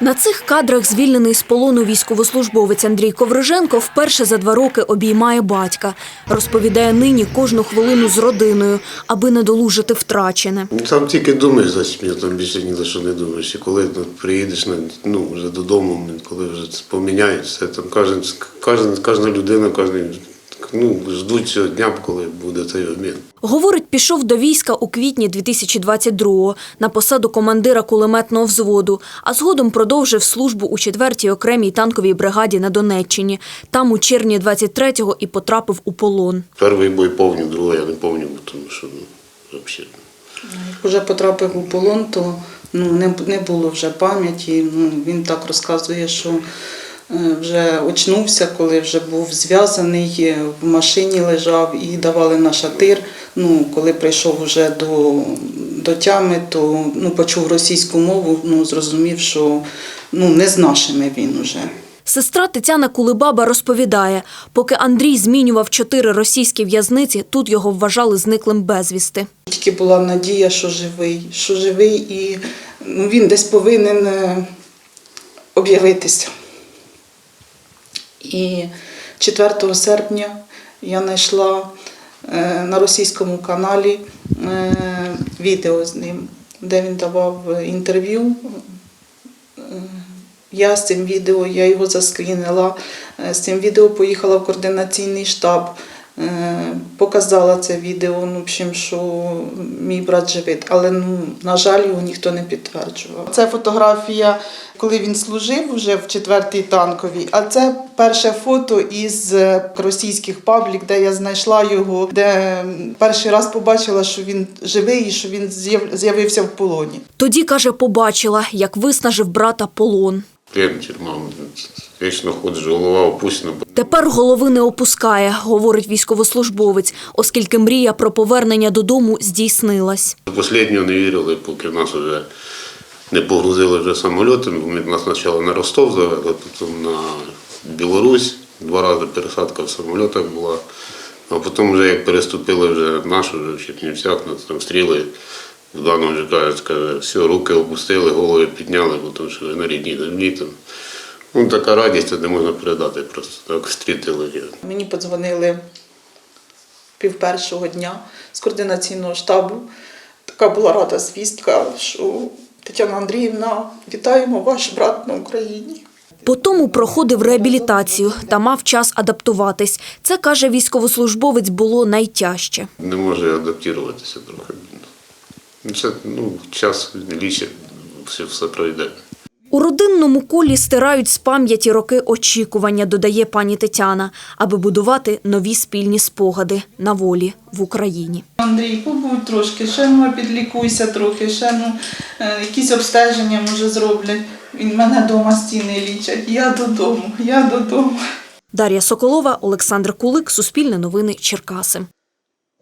На цих кадрах звільнений з полону військовослужбовець Андрій Ковриженко вперше за два роки обіймає батька. Розповідає нині кожну хвилину з родиною, аби не долужити втрачене. Там тільки думаєш за сім'ю, там більше ні за що не думаєш. І коли ну, приїдеш ну, вже додому, коли вже це поміняється, там кожен, кожен, кожна людина, кожен, ну, ждуть цього дня, коли буде цей обмін. Говорить, пішов до війська у квітні 2022-го на посаду командира кулеметного взводу, а згодом продовжив службу у 4-й окремій танковій бригаді на Донеччині. Там у червні 23-го і потрапив у полон. Перший бой повню, другий я не повню, тому що ну, взагалі. Як вже потрапив у полон, то ну, не, не було вже пам'яті. Ну, він так розказує, що вже очнувся, коли вже був зв'язаний, е, в машині лежав і давали на шатир. Ну, коли прийшов вже до, до тями, то ну, почув російську мову, ну, зрозумів, що ну, не з нашими він уже. Сестра Тетяна Кулебаба розповідає, поки Андрій змінював чотири російські в'язниці, тут його вважали зниклим безвісти. Тільки була надія, що живий, що живий, і ну, він десь повинен е, об'явитися. І 4 серпня я знайшла е, на російському каналі е, відео з ним, де він давав інтерв'ю. Е, Я з цим відео, я його заскрінила. З цим відео поїхала в координаційний штаб, показала це відео, ну, в общем, що мій брат живий, але ну, на жаль, його ніхто не підтверджував. Це фотографія, коли він служив вже в 4-й танковій, а це перше фото із е, російських паблік, де я знайшла його, де перший раз побачила, що він живий і що він з'яв- з'явився в полоні. Тоді, каже, побачила, як виснажив брата полон. Плен, тюрма, вічно ходжу, голова опущена. Тепер голови не опускає, говорить військовослужбовець, оскільки мрія про повернення додому здійснилась. Останнього не вірили, поки нас вже не погрузили вже самольотами. Ми нас спочатку на Ростов завели, потім на Білорусь. Два рази пересадка в самольотах була. А потім вже як переступили вже нашу вже в Чернівцях, нас там стріли. Богдан вже каже, каже, все, руки опустили, голови підняли, бо тому що ви на рідній землі там. Ну, така радість, це не можна передати, просто так стрітили. Мені подзвонили пів першого дня з координаційного штабу. Така була рада звістка, що Тетяна Андріївна, вітаємо ваш брат на Україні. Потому проходив реабілітацію та мав час адаптуватись. Це, каже військовослужбовець, було найтяжче. не може адаптуватися трохи. Ну, Це ну, час лічить, все, все пройде. У родинному колі стирають з пам'яті роки очікування, додає пані Тетяна, аби будувати нові спільні спогади на волі в Україні. Андрій, побудь трошки, ще ну, підлікуйся трохи, ще ну, е, якісь обстеження може зроблять. Він мене вдома стіни лічать. Я додому, я додому. Дар'я Соколова, Олександр Кулик, Суспільне новини, Черкаси.